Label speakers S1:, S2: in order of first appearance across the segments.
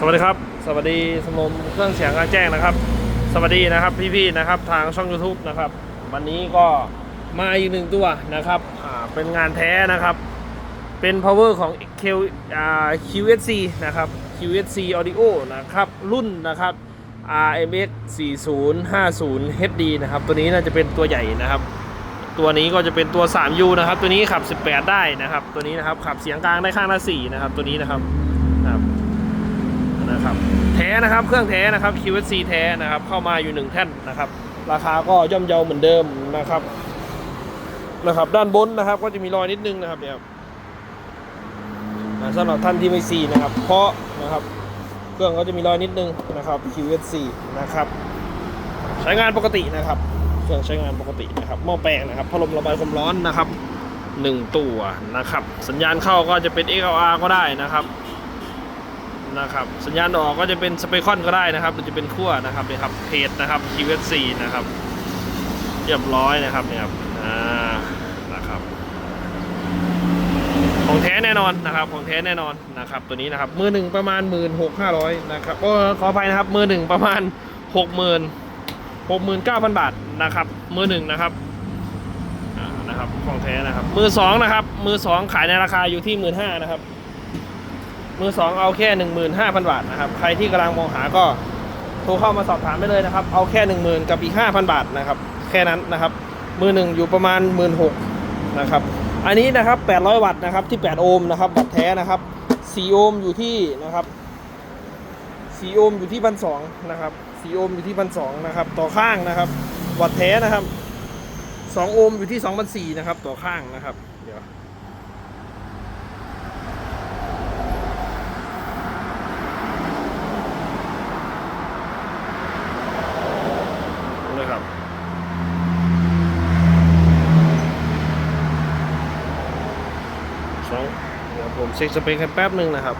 S1: สวัสดีครับ สวัสดีสมมเครื่องเสียงกลางแจ้งนะครับ สวัสดีนะครับพี่ๆนะครับทางช่อง YouTube นะครับ วันนี้ก็มาอีกหนึ่งตัวนะครับอ่าเป็นงานแท้นะครับ เป็น power ของ Q อ่า QSC นะครับ QSC Audio นะครับรุ่นนะครับ RMX 4050 HD นะครับ ตัวนี้น่าจะเป็นตัวใหญ่นะครับ ตัวนี้ก็จะเป็นตัว 3U นะครับ ตัวนี้ขับ 18 ได้นะครับ ตัวนี้นะครับขับเสียงกลางได้ข้างละ4นะครับ ตัวนี้นะครับ นะครับแท้นะครับเครื่องแท้นะครับ QSC แท้นะครับ เข้ามาอยู่1แท่นนะครับ ราคาก็ย่อมเยาเหมือนเดิมนะครับนะครับ ด้านบนนะครับ ก็จะมีรอยนิดนึงนะครับเนี่ยครับสำหรับท่านที่ไม่ซีนะครับ เพราะนะครับเครื่องก็จะมีรอยนิดนึงนะครับ QSC นะครับ ใช้งานปกตินะครับ เครื่องใช้งานปกตินะครับหม้อแปลงนะครับพัดลมระบายความร้อนนะครับหนึ่งตัวนะครับ สัญญาณเข้าก็จะเป็น XLR ก็ได้นะครับ นะครับ สัญญาณออกก็จะเป็นสเปคอนก็ได้นะครับหรือจะเป็นขั้วนะครับเนี่ยครับเพจนะครับ QSC นะครับ เรียบร้อยนะครับเนี่ยครับอ่านะครับของแท้แน่นอนนะครับ ของแท้แน่นอนนะครับ ตัวนี้นะครับมือหนึ่งประมาณหมื่นหกห้าร้อยนะครับก็ขออภัยนะครับมือหนึ่งประมาณหกหมื่นหกหมื่นเก้าพันบาทนะครับ มือหนึ่งนะครับนะครับของแท้นะครับ มือสองนะครับ มือสองขายในราคาอยู่ที่หมื่นห้านะครับ มือสองเอาแค่หนึ่งหมื่นห้าพันบาทนะครับ ใครที่กำลังมองหาก็โทรเข้ามาสอบถามได้เลยนะครับ เอาแค่หนึ่งหมื่นกับอีกห้าพันบาทนะครับ แค่นั้นนะครับ มือหนึ่งอยู่ประมาณหมื่นหกนะครับ อันนี้นะครับแปดร้อยวัตต์นะครับที่แปดโอห์มนะครับวัตต์แท้นะครับสี่โอห์มอยู่ที่นะครับสีโอห์มอยู่ที่พันสองนะครับสีโอห์มอยู่ที่พันสองนะครับ ต่อข้างนะครับ วัดแท้นะครับสองโอห์มอยู่ที่สองพันสี่นะครับ ต่อข้างนะครับ เดี๋ยวดูเลยครับ สอง เดี๋ยวผมเช็คสเปคให้แป๊บหนึ่งนะครับ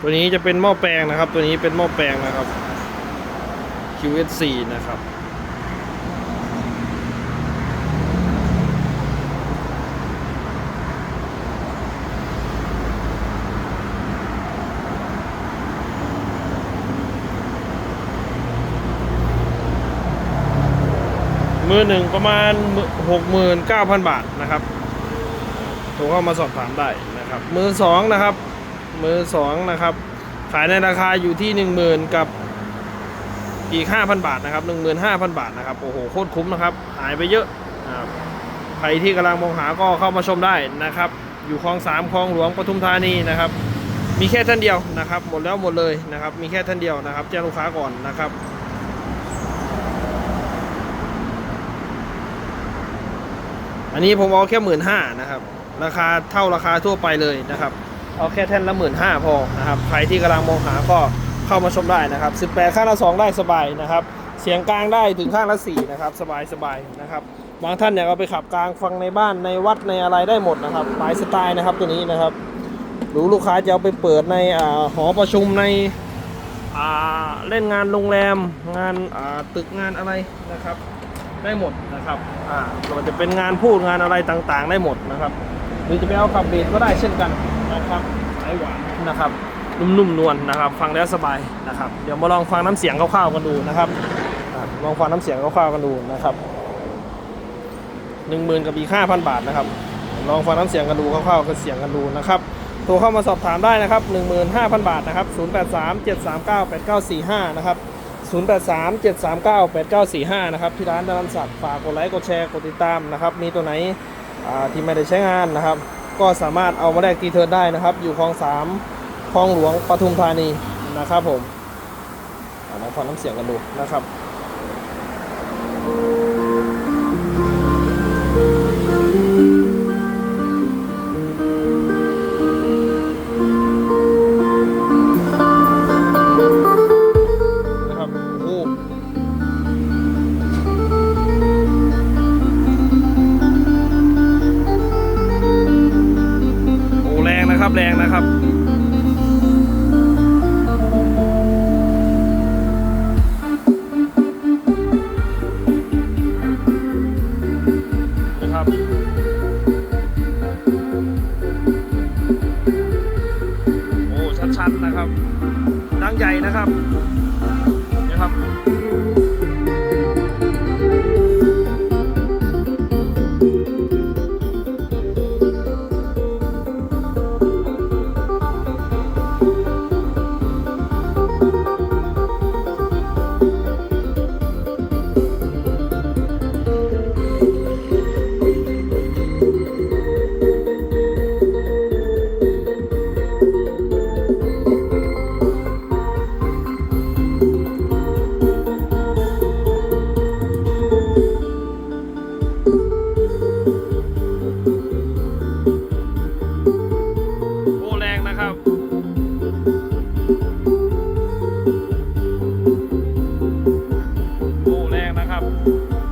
S1: ตัวนี้จะเป็นหม้อแปลงนะครับ ตัวนี้เป็นหม้อแปลงนะครับ QS4 นะครับ มือหนึ่งประมาณหกหมื่นเก้าพันบาทนะครับโทรเข้ามาสอบถามได้นะครับ มือสองนะครับ มือสองนะครับ ขายในราคาอยู่ที่หนึ่งหมื่นกับอีกห้าพันบาทนะครับหนึ่งหมื่นห้าพันบาทนะครับ โอ้โห โคตรคุ้มนะครับ หายไปเยอะนะครับใครที่กำลังมองหาก็เข้ามาชมได้นะครับ อยู่คลองสามคลองหลวงปทุมธานีนะครับ มีแค่ท่านเดียวนะครับ หมดแล้วหมดเลยนะครับ มีแค่ท่านเดียวนะครับแจ้งลูกค้าก่อนนะครับ อันนี้ผมเอาแค่หมื่นห้านะครับ ราคาเท่าราคาทั่วไปเลยนะครับ เอาแค่แท่นละหมื่นห้าพอนะครับ ใครที่กำลังมองหาก็เข้ามาชมได้นะครับ 18 ข้างละ 2 ได้สบายนะครับ เสียงกลางได้ถึงข้างละ4นะครับ สบายสบายนะครับ บางท่านอยากเอาไปขับกลางฟังในบ้านในวัดในอะไรได้หมดนะครับหลายสไตล์นะครับตัวนี้นะครับหรือลูกค้าจะเอาไปเปิดในอาหอประชุมในอ่าเล่นงานโรงแรมงานอ่าตึกงานอะไรนะครับ ได้หมดนะครับอ่ามันจะเป็นงานพูดงานอะไรต่างๆ ได้หมดนะครับ หรือจะไปเอาขับเบสก็ได้เช่นกันนะครับไอหวานนะครับนุ่มๆนวลนะครับ ฟังแล้วสบายนะครับ เดี๋ยวมาลองฟังน้ำเสียงคร่าวๆกันดูนะครับลองฟังน้ำเสียงคร่าวๆกันดูนะครับหนึ่งหมื่นกับอีกห้าพันบาทนะครับ ลองฟังน้ำเสียงกันดูคร่าวๆกันเสียงกันดูนะครับโทรเข้ามาสอบถามได้นะครับ 15,000 บาทนะครับ 083 739 8945 นะครับ 083 739 8945 นะครับ ที่ร้านดารันสัตว์ฝากกดไลค์กดแชร์กดติดตามนะครับ มีตัวไหนที่ไม่ได้ใช้งานนะครับ ก็สามารถเอามาแลกทีเทิร์นได้นะครับ อยู่คลองสามคลองหลวงปทุมธานีนะครับผมอ่าลองฟังน้ำเสียงกันดูนะครับนะครับ นะครับ แร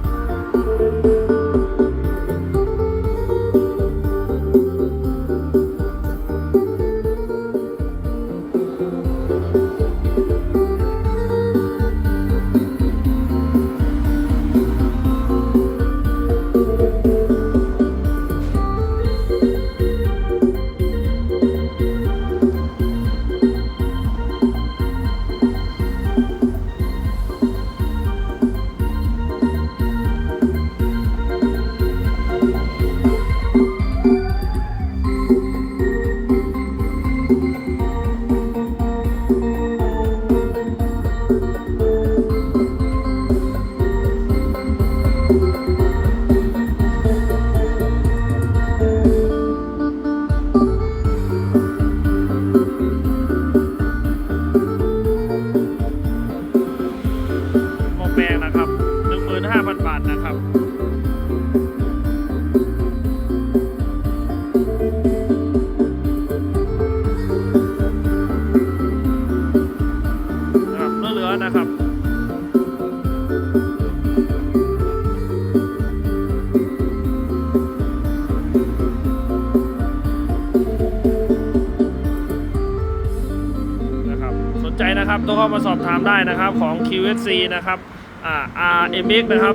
S1: นใจนะครับต้องเข้ามาสอบถามได้นะครับของ QSC นะครับอ่า RMX นะครับ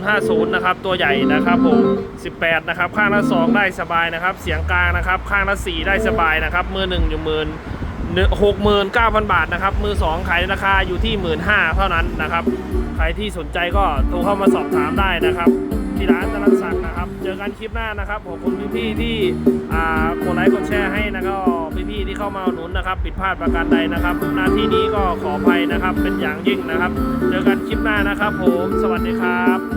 S1: 4050 นะครับ ตัวใหญ่นะครับผม 18 นะครับ ข้างละ 2 ได้สบายนะครับ เสียงกลางนะครับ ข้างละ 4 ได้สบายนะครับ มือ1อยู่หมื่นหกหมื่นเก้าพันบาทนะครับ มือ 2 ขายราคาอยู่ที่หมื่นห้าเท่านั้นนะครับ ใครที่สนใจก็โทรเข้ามาสอบถามได้นะครับ ที่ร้านตลาดสักนะครับ เจอกันคลิปหน้านะครับขอบคุณพี่ๆที่อ่กดไลค์กดแชร์ให้นะก็พี่ๆที่เข้ามาหนุนนะครับ ผิดพลาดประการใดนะครับหน้าที่นี้ก็ขออภัยนะครับ เป็นอย่างยิ่งนะครับ เจอกันคลิปหน้านะครับ ผม สวัสดีครับ